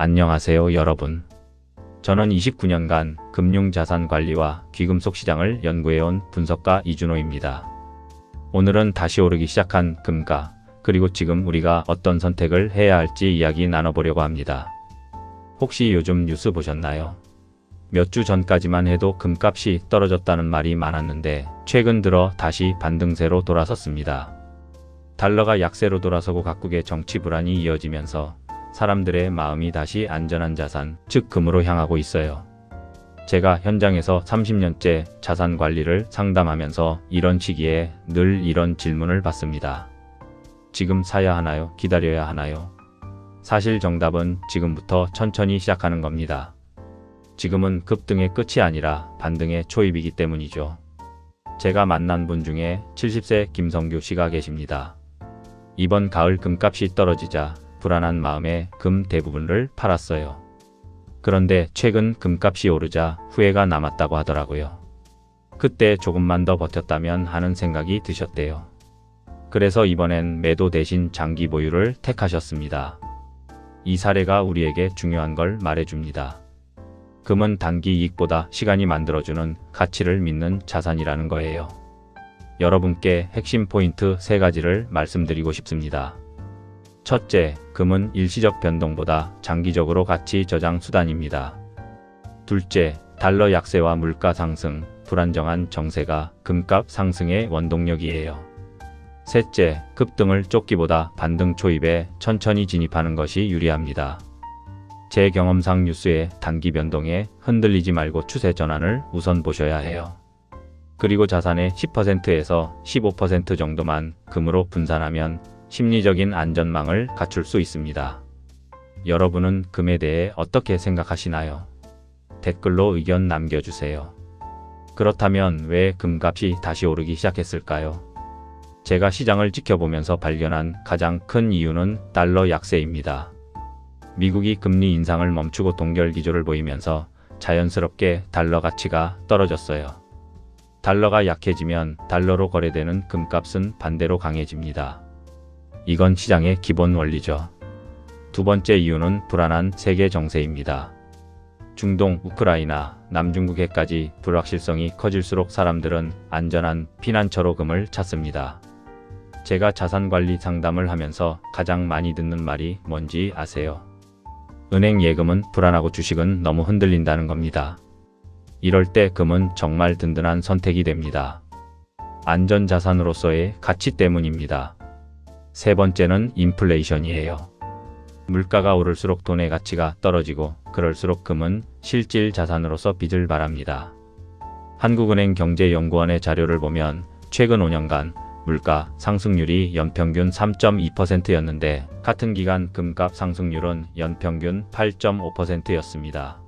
안녕하세요 여러분. 저는 29년간 금융자산관리와 귀금속 시장을 연구해온 분석가 이준호입니다. 오늘은 다시 오르기 시작한 금가, 그리고 지금 우리가 어떤 선택을 해야 할지 이야기 나눠보려고 합니다. 혹시 요즘 뉴스 보셨나요? 몇 주 전까지만 해도 금값이 떨어졌다는 말이 많았는데 최근 들어 다시 반등세로 돌아섰습니다. 달러가 약세로 돌아서고 각국의 정치 불안이 이어지면서 사람들의 마음이 다시 안전한 자산, 즉 금으로 향하고 있어요. 제가 현장에서 30년째 자산 관리를 상담하면서 이런 시기에 늘 이런 질문을 받습니다. 지금 사야 하나요? 기다려야 하나요? 사실 정답은 지금부터 천천히 시작하는 겁니다. 지금은 급등의 끝이 아니라 반등의 초입이기 때문이죠. 제가 만난 분 중에 70세 김성규 씨가 계십니다. 이번 가을 금값이 떨어지자 불안한 마음에 금 대부분을 팔았어요. 그런데 최근 금값이 오르자 후회가 남았다고 하더라고요. 그때 조금만 더 버텼다면 하는 생각이 드셨대요. 그래서 이번엔 매도 대신 장기 보유를 택하셨습니다. 이 사례가 우리에게 중요한 걸 말해줍니다. 금은 단기 이익보다 시간이 만들어주는 가치를 믿는 자산이라는 거예요. 여러분께 핵심 포인트 세 가지를 말씀드리고 싶습니다. 첫째, 금은 일시적 변동보다 장기적으로 가치 저장 수단입니다. 둘째, 달러 약세와 물가 상승, 불안정한 정세가 금값 상승의 원동력이에요. 셋째, 급등을 쫓기보다 반등 초입에 천천히 진입하는 것이 유리합니다. 제 경험상 뉴스의 단기 변동에 흔들리지 말고 추세 전환을 우선 보셔야 해요. 그리고 자산의 10%에서 15% 정도만 금으로 분산하면 심리적인 안전망을 갖출 수 있습니다. 여러분은 금에 대해 어떻게 생각하시나요? 댓글로 의견 남겨주세요. 그렇다면 왜 금값이 다시 오르기 시작했을까요? 제가 시장을 지켜보면서 발견한 가장 큰 이유는 달러 약세입니다. 미국이 금리 인상을 멈추고 동결 기조를 보이면서 자연스럽게 달러 가치가 떨어졌어요. 달러가 약해지면 달러로 거래되는 금값은 반대로 강해집니다. 이건 시장의 기본 원리죠. 두 번째 이유는 불안한 세계 정세입니다. 중동, 우크라이나, 남중국해까지 불확실성이 커질수록 사람들은 안전한 피난처로 금을 찾습니다. 제가 자산관리 상담을 하면서 가장 많이 듣는 말이 뭔지 아세요? 은행 예금은 불안하고 주식은 너무 흔들린다는 겁니다. 이럴 때 금은 정말 든든한 선택이 됩니다. 안전자산으로서의 가치 때문입니다. 세 번째는 인플레이션이에요. 물가가 오를수록 돈의 가치가 떨어지고 그럴수록 금은 실질 자산으로서 빚을 바랍니다. 한국은행 경제연구원의 자료를 보면 최근 5년간 물가 상승률이 연평균 3.2%였는데 같은 기간 금값 상승률은 연평균 8.5%였습니다.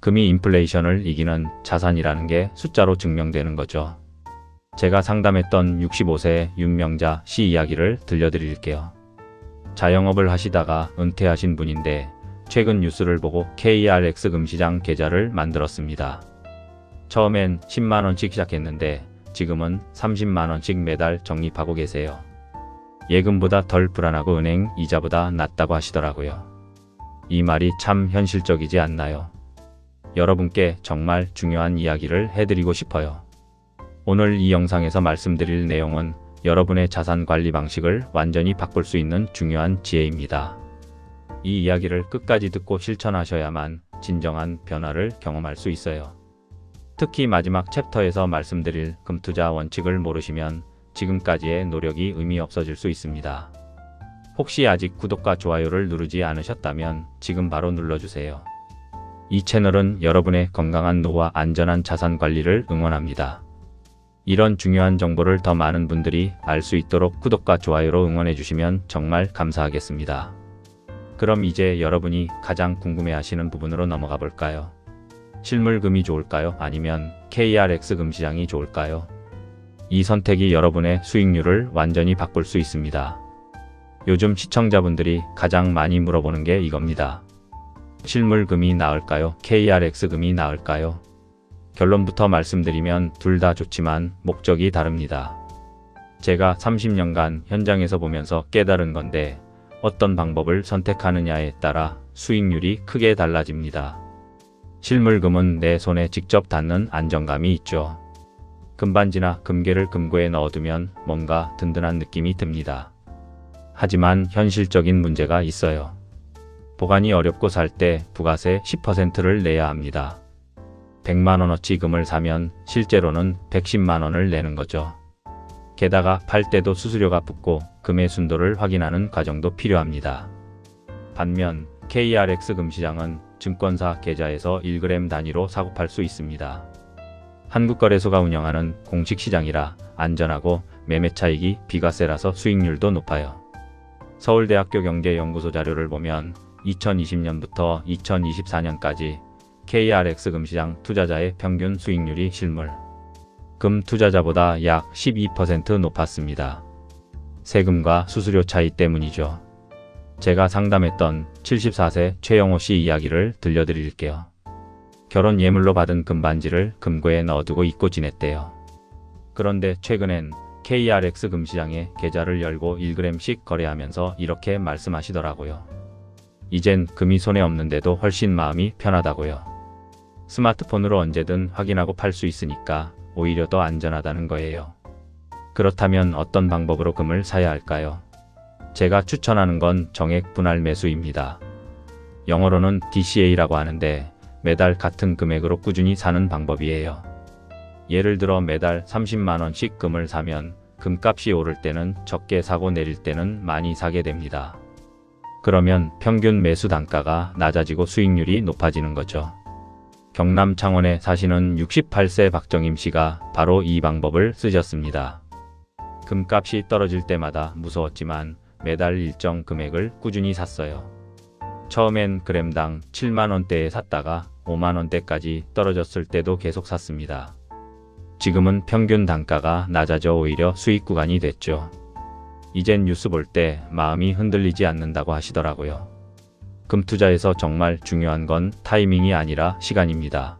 금이 인플레이션을 이기는 자산이라는 게 숫자로 증명되는 거죠. 제가 상담했던 65세 윤명자 씨 이야기를 들려드릴게요. 자영업을 하시다가 은퇴하신 분인데 최근 뉴스를 보고 KRX 금시장 계좌를 만들었습니다. 처음엔 10만원씩 시작했는데 지금은 30만원씩 매달 적립하고 계세요. 예금보다 덜 불안하고 은행 이자보다 낫다고 하시더라고요. 이 말이 참 현실적이지 않나요? 여러분께 정말 중요한 이야기를 해드리고 싶어요. 오늘 이 영상에서 말씀드릴 내용은 여러분의 자산 관리 방식을 완전히 바꿀 수 있는 중요한 지혜입니다. 이 이야기를 끝까지 듣고 실천하셔야만 진정한 변화를 경험할 수 있어요. 특히 마지막 챕터에서 말씀드릴 금투자 원칙을 모르시면 지금까지의 노력이 의미 없어질 수 있습니다. 혹시 아직 구독과 좋아요를 누르지 않으셨다면 지금 바로 눌러주세요. 이 채널은 여러분의 건강한 노후와 안전한 자산 관리를 응원합니다. 이런 중요한 정보를 더 많은 분들이 알 수 있도록 구독과 좋아요로 응원해 주시면 정말 감사하겠습니다. 그럼 이제 여러분이 가장 궁금해 하시는 부분으로 넘어가 볼까요? 실물금이 좋을까요? 아니면 KRX 금시장이 좋을까요? 이 선택이 여러분의 수익률을 완전히 바꿀 수 있습니다. 요즘 시청자분들이 가장 많이 물어보는 게 이겁니다. 실물금이 나을까요? KRX금이 나을까요? 결론부터 말씀드리면 둘 다 좋지만 목적이 다릅니다. 제가 30년간 현장에서 보면서 깨달은 건데 어떤 방법을 선택하느냐에 따라 수익률이 크게 달라집니다. 실물금은 내 손에 직접 닿는 안정감이 있죠. 금반지나 금괴를 금고에 넣어두면 뭔가 든든한 느낌이 듭니다. 하지만 현실적인 문제가 있어요. 보관이 어렵고 살 때 부가세 10%를 내야 합니다. 100만원어치 금을 사면 실제로는 110만원을 내는 거죠. 게다가 팔 때도 수수료가 붙고 금의 순도를 확인하는 과정도 필요합니다. 반면 KRX 금시장은 증권사 계좌에서 1g 단위로 사고 팔 수 있습니다. 한국거래소가 운영하는 공식 시장이라 안전하고 매매 차익이 비과세라서 수익률도 높아요. 서울대학교 경제연구소 자료를 보면 2020년부터 2024년까지 KRX 금시장 투자자의 평균 수익률이 실물 금 투자자보다 약 12% 높았습니다. 세금과 수수료 차이 때문이죠. 제가 상담했던 74세 최영호 씨 이야기를 들려드릴게요. 결혼 예물로 받은 금반지를 금고에 넣어두고 잊고 지냈대요. 그런데 최근엔 KRX 금시장에 계좌를 열고 1g씩 거래하면서 이렇게 말씀하시더라고요. 이젠 금이 손에 없는데도 훨씬 마음이 편하다고요. 스마트폰으로 언제든 확인하고 팔 수 있으니까 오히려 더 안전하다는 거예요. 그렇다면 어떤 방법으로 금을 사야 할까요? 제가 추천하는 건 정액 분할 매수입니다. 영어로는 DCA라고 하는데 매달 같은 금액으로 꾸준히 사는 방법이에요. 예를 들어 매달 30만원씩 금을 사면 금값이 오를 때는 적게 사고 내릴 때는 많이 사게 됩니다. 그러면 평균 매수 단가가 낮아지고 수익률이 높아지는 거죠. 경남 창원에 사시는 68세 박정임 씨가 바로 이 방법을 쓰셨습니다. 금값이 떨어질 때마다 무서웠지만 매달 일정 금액을 꾸준히 샀어요. 처음엔 그램당 7만원대에 샀다가 5만원대까지 떨어졌을 때도 계속 샀습니다. 지금은 평균 단가가 낮아져 오히려 수익 구간이 됐죠. 이젠 뉴스 볼 때 마음이 흔들리지 않는다고 하시더라고요. 금투자에서 정말 중요한 건 타이밍이 아니라 시간입니다.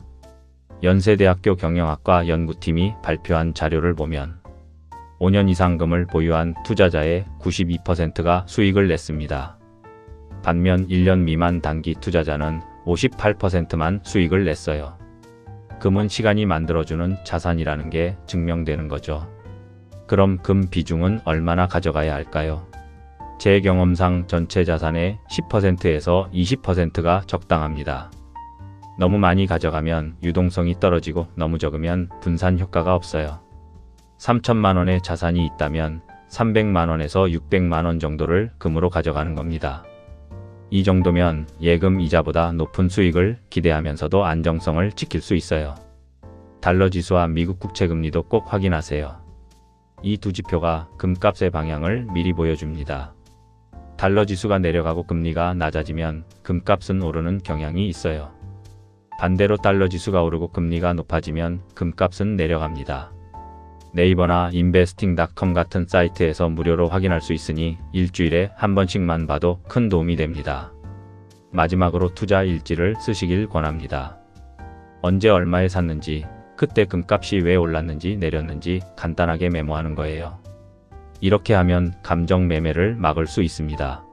연세대학교 경영학과 연구팀이 발표한 자료를 보면 5년 이상 금을 보유한 투자자의 92%가 수익을 냈습니다. 반면 1년 미만 단기 투자자는 58%만 수익을 냈어요. 금은 시간이 만들어주는 자산이라는 게 증명되는 거죠. 그럼 금 비중은 얼마나 가져가야 할까요? 제 경험상 전체 자산의 10%에서 20%가 적당합니다. 너무 많이 가져가면 유동성이 떨어지고 너무 적으면 분산 효과가 없어요. 3천만 원의 자산이 있다면 300만 원에서 600만 원 정도를 금으로 가져가는 겁니다. 이 정도면 예금 이자보다 높은 수익을 기대하면서도 안정성을 지킬 수 있어요. 달러 지수와 미국 국채 금리도 꼭 확인하세요. 이 두 지표가 금값의 방향을 미리 보여줍니다. 달러 지수가 내려가고 금리가 낮아지면 금값은 오르는 경향이 있어요. 반대로 달러 지수가 오르고 금리가 높아지면 금값은 내려갑니다. 네이버나 인베스팅닷컴 같은 사이트에서 무료로 확인할 수 있으니 일주일에 한 번씩만 봐도 큰 도움이 됩니다. 마지막으로 투자 일지를 쓰시길 권합니다. 언제 얼마에 샀는지, 그때 금값이 왜 올랐는지 내렸는지 간단하게 메모하는 거예요. 이렇게 하면 감정 매매를 막을 수 있습니다.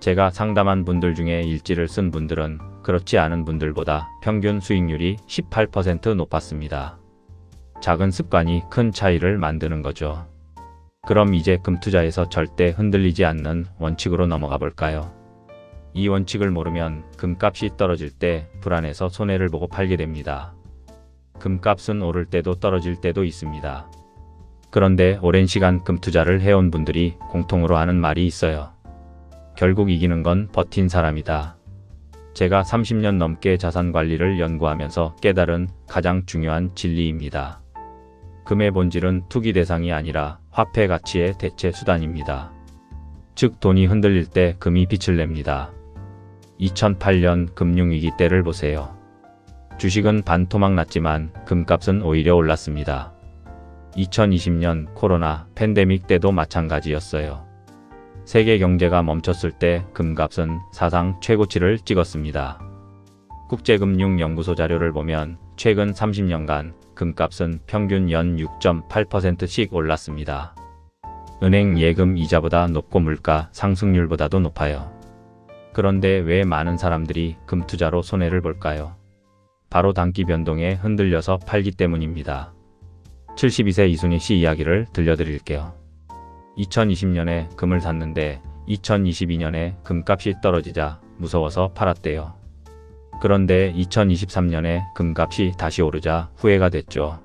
제가 상담한 분들 중에 일지를 쓴 분들은 그렇지 않은 분들보다 평균 수익률이 18% 높았습니다. 작은 습관이 큰 차이를 만드는 거죠. 그럼 이제 금투자에서 절대 흔들리지 않는 원칙으로 넘어가 볼까요? 이 원칙을 모르면 금값이 떨어질 때 불안해서 손해를 보고 팔게 됩니다. 금값은 오를 때도 떨어질 때도 있습니다. 그런데 오랜 시간 금투자를 해온 분들이 공통으로 하는 말이 있어요. 결국 이기는 건 버틴 사람이다. 제가 30년 넘게 자산 관리를 연구하면서 깨달은 가장 중요한 진리입니다. 금의 본질은 투기 대상이 아니라 화폐 가치의 대체 수단입니다. 즉 돈이 흔들릴 때 금이 빛을 냅니다. 2008년 금융위기 때를 보세요. 주식은 반토막 났지만 금값은 오히려 올랐습니다. 2020년 코로나 팬데믹 때도 마찬가지였어요. 세계 경제가 멈췄을 때 금값은 사상 최고치를 찍었습니다. 국제금융연구소 자료를 보면 최근 30년간 금값은 평균 연 6.8%씩 올랐습니다. 은행 예금 이자보다 높고 물가 상승률보다도 높아요. 그런데 왜 많은 사람들이 금 투자로 손해를 볼까요? 바로 단기 변동에 흔들려서 팔기 때문입니다. 72세 이순희 씨 이야기를 들려드릴게요. 2020년에 금을 샀는데 2022년에 금값이 떨어지자 무서워서 팔았대요. 그런데 2023년에 금값이 다시 오르자 후회가 됐죠.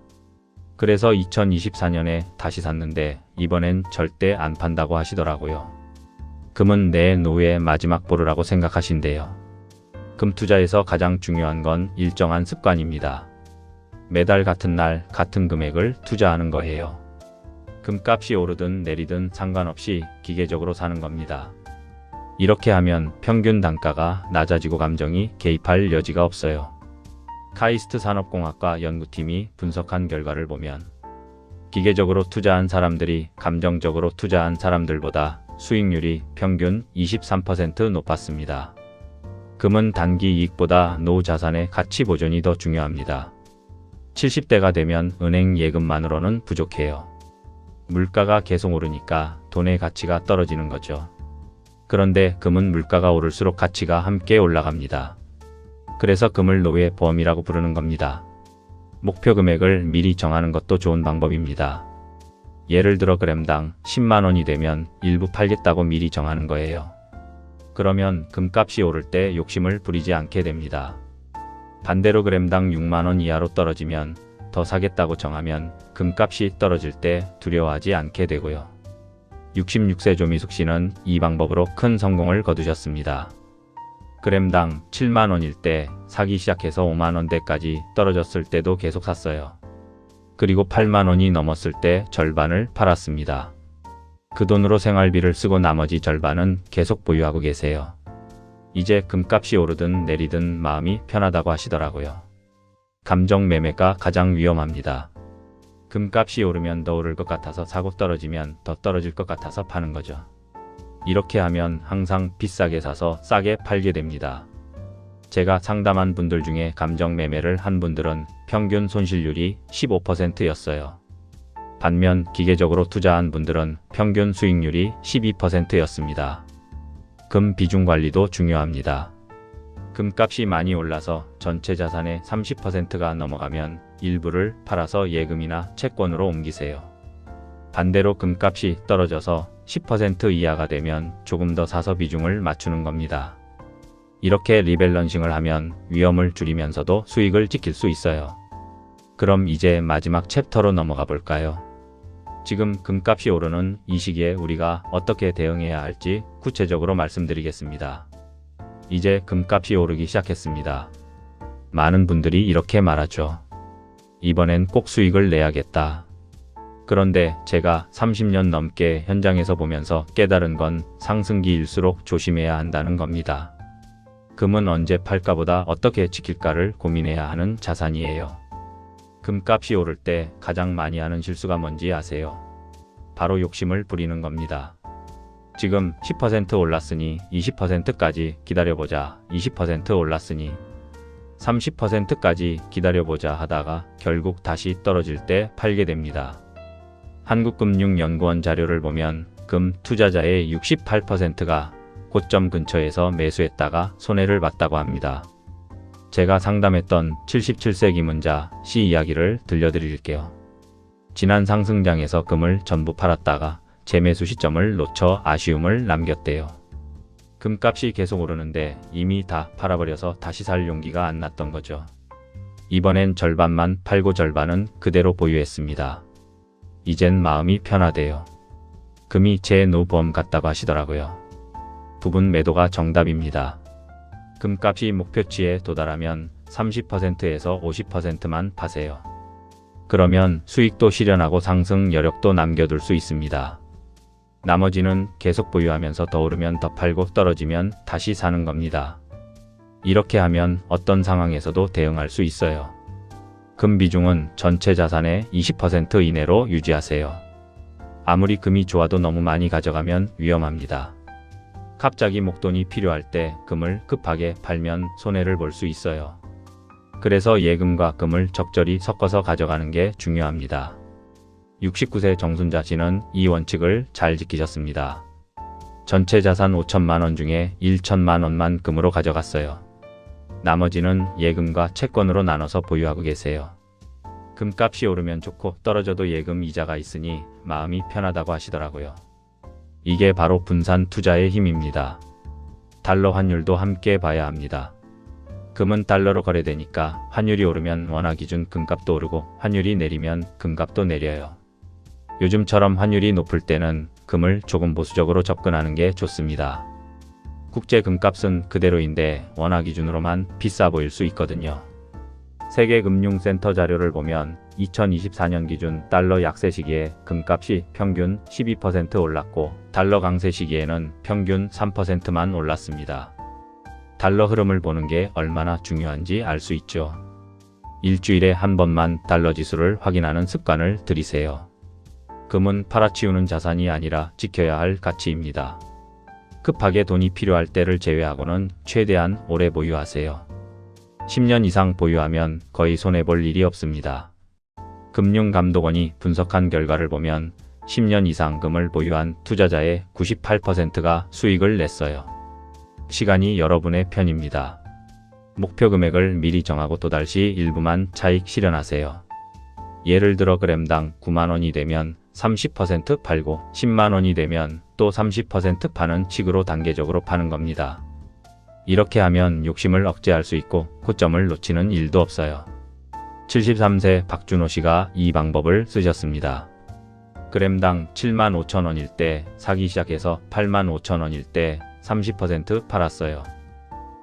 그래서 2024년에 다시 샀는데 이번엔 절대 안 판다고 하시더라고요. 금은 내 노후의 마지막 보루라고 생각하신대요. 금 투자에서 가장 중요한 건 일정한 습관입니다. 매달 같은 날 같은 금액을 투자하는 거예요. 금값이 오르든 내리든 상관없이 기계적으로 사는 겁니다. 이렇게 하면 평균 단가가 낮아지고 감정이 개입할 여지가 없어요. 카이스트 산업공학과 연구팀이 분석한 결과를 보면 기계적으로 투자한 사람들이 감정적으로 투자한 사람들보다 수익률이 평균 23% 높았습니다. 금은 단기 이익보다 노후 자산의 가치 보존이 더 중요합니다. 70대가 되면 은행 예금만으로는 부족해요. 물가가 계속 오르니까 돈의 가치가 떨어지는 거죠. 그런데 금은 물가가 오를수록 가치가 함께 올라갑니다. 그래서 금을 노후의 보험이라고 부르는 겁니다. 목표 금액을 미리 정하는 것도 좋은 방법입니다. 예를 들어 그램당 10만원이 되면 일부 팔겠다고 미리 정하는 거예요. 그러면 금값이 오를 때 욕심을 부리지 않게 됩니다. 반대로 그램당 6만원 이하로 떨어지면 더 사겠다고 정하면 금값이 떨어질 때 두려워하지 않게 되고요. 66세 조미숙 씨는 이 방법으로 큰 성공을 거두셨습니다. 그램당 7만원일 때 사기 시작해서 5만원대까지 떨어졌을 때도 계속 샀어요. 그리고 8만원이 넘었을 때 절반을 팔았습니다. 그 돈으로 생활비를 쓰고 나머지 절반은 계속 보유하고 계세요. 이제 금값이 오르든 내리든 마음이 편하다고 하시더라고요. 감정 매매가 가장 위험합니다. 금값이 오르면 더 오를 것 같아서 사고 떨어지면 더 떨어질 것 같아서 파는 거죠. 이렇게 하면 항상 비싸게 사서 싸게 팔게 됩니다. 제가 상담한 분들 중에 감정 매매를 한 분들은 평균 손실률이 15%였어요. 반면 기계적으로 투자한 분들은 평균 수익률이 12%였습니다. 금 비중 관리도 중요합니다. 금값이 많이 올라서 전체 자산의 30%가 넘어가면 일부를 팔아서 예금이나 채권으로 옮기세요. 반대로 금값이 떨어져서 10% 이하가 되면 조금 더 사서 비중을 맞추는 겁니다. 이렇게 리밸런싱을 하면 위험을 줄이면서도 수익을 지킬 수 있어요. 그럼 이제 마지막 챕터로 넘어가 볼까요? 지금 금값이 오르는 이 시기에 우리가 어떻게 대응해야 할지 구체적으로 말씀드리겠습니다. 이제 금값이 오르기 시작했습니다. 많은 분들이 이렇게 말하죠. 이번엔 꼭 수익을 내야겠다. 그런데 제가 30년 넘게 현장에서 보면서 깨달은 건 상승기일수록 조심해야 한다는 겁니다. 금은 언제 팔까보다 어떻게 지킬까를 고민해야 하는 자산이에요. 금값이 오를 때 가장 많이 하는 실수가 뭔지 아세요? 바로 욕심을 부리는 겁니다. 지금 10% 올랐으니 20%까지 기다려보자. 20% 올랐으니 30%까지 기다려보자 하다가 결국 다시 떨어질 때 팔게 됩니다. 한국금융연구원 자료를 보면 금 투자자의 68%가 고점 근처에서 매수했다가 손해를 봤다고 합니다. 제가 상담했던 77세 기문자 C 이야기를 들려드릴게요. 지난 상승장에서 금을 전부 팔았다가 재매수 시점을 놓쳐 아쉬움을 남겼대요. 금값이 계속 오르는데 이미 다 팔아버려서 다시 살 용기가 안 났던 거죠. 이번엔 절반만 팔고 절반은 그대로 보유했습니다. 이젠 마음이 편하대요. 금이 제 노보험 같다고 하시더라고요. 부분 매도가 정답입니다. 금값이 목표치에 도달하면 30%에서 50%만 파세요. 그러면 수익도 실현하고 상승 여력도 남겨둘 수 있습니다. 나머지는 계속 보유하면서 더 오르면 더 팔고 떨어지면 다시 사는 겁니다. 이렇게 하면 어떤 상황에서도 대응할 수 있어요. 금 비중은 전체 자산의 20% 이내로 유지하세요. 아무리 금이 좋아도 너무 많이 가져가면 위험합니다. 갑자기 목돈이 필요할 때 금을 급하게 팔면 손해를 볼 수 있어요. 그래서 예금과 금을 적절히 섞어서 가져가는 게 중요합니다. 69세 정순자 씨는 이 원칙을 잘 지키셨습니다. 전체 자산 5천만 원 중에 1천만 원만 금으로 가져갔어요. 나머지는 예금과 채권으로 나눠서 보유하고 계세요. 금값이 오르면 좋고 떨어져도 예금 이자가 있으니 마음이 편하다고 하시더라고요. 이게 바로 분산 투자의 힘입니다. 달러 환율도 함께 봐야 합니다. 금은 달러로 거래되니까 환율이 오르면 원화 기준 금값도 오르고 환율이 내리면 금값도 내려요. 요즘처럼 환율이 높을 때는 금을 조금 보수적으로 접근하는 게 좋습니다. 국제 금값은 그대로인데 원화 기준으로만 비싸 보일 수 있거든요. 세계금융센터 자료를 보면 2024년 기준 달러 약세 시기에 금값이 평균 12% 올랐고 달러 강세 시기에는 평균 3%만 올랐습니다. 달러 흐름을 보는 게 얼마나 중요한지 알 수 있죠. 일주일에 한 번만 달러 지수를 확인하는 습관을 들이세요. 금은 팔아치우는 자산이 아니라 지켜야 할 가치입니다. 급하게 돈이 필요할 때를 제외하고는 최대한 오래 보유하세요. 10년 이상 보유하면 거의 손해볼 일이 없습니다. 금융감독원이 분석한 결과를 보면 10년 이상 금을 보유한 투자자의 98%가 수익을 냈어요. 시간이 여러분의 편입니다. 목표 금액을 미리 정하고 또다시 일부만 차익 실현하세요. 예를 들어 그램당 9만원이 되면 30% 팔고 10만원이 되면 또 30% 파는 식으로 단계적으로 파는 겁니다. 이렇게 하면 욕심을 억제할 수 있고 고점을 놓치는 일도 없어요. 73세 박준호 씨가 이 방법을 쓰셨습니다. 그램당 7만 5천 원일 때 사기 시작해서 8만 5천 원일 때 30% 팔았어요.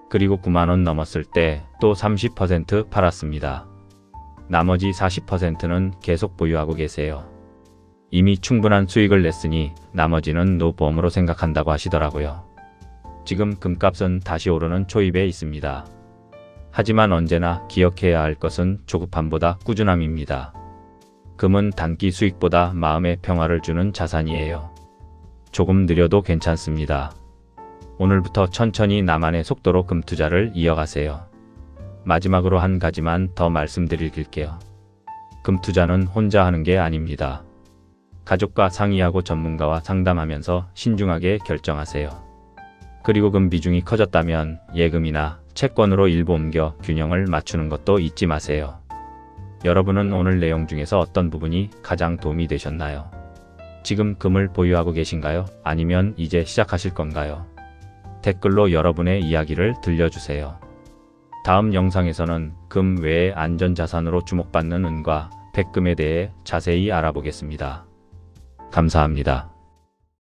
그리고 9만 원 넘었을 때 또 30% 팔았습니다. 나머지 40%는 계속 보유하고 계세요. 이미 충분한 수익을 냈으니 나머지는 노보험으로 생각한다고 하시더라고요. 지금 금값은 다시 오르는 초입에 있습니다. 하지만 언제나 기억해야 할 것은 조급함보다 꾸준함입니다. 금은 단기 수익보다 마음의 평화를 주는 자산이에요. 조금 느려도 괜찮습니다. 오늘부터 천천히 나만의 속도로 금 투자를 이어가세요. 마지막으로 한 가지만 더 말씀드릴게요. 금 투자는 혼자 하는 게 아닙니다. 가족과 상의하고 전문가와 상담하면서 신중하게 결정하세요. 그리고 금 비중이 커졌다면 예금이나 채권으로 일부 옮겨 균형을 맞추는 것도 잊지 마세요. 여러분은 오늘 내용 중에서 어떤 부분이 가장 도움이 되셨나요? 지금 금을 보유하고 계신가요? 아니면 이제 시작하실 건가요? 댓글로 여러분의 이야기를 들려주세요. 다음 영상에서는 금 외의 안전자산으로 주목받는 은과 백금에 대해 자세히 알아보겠습니다. 감사합니다.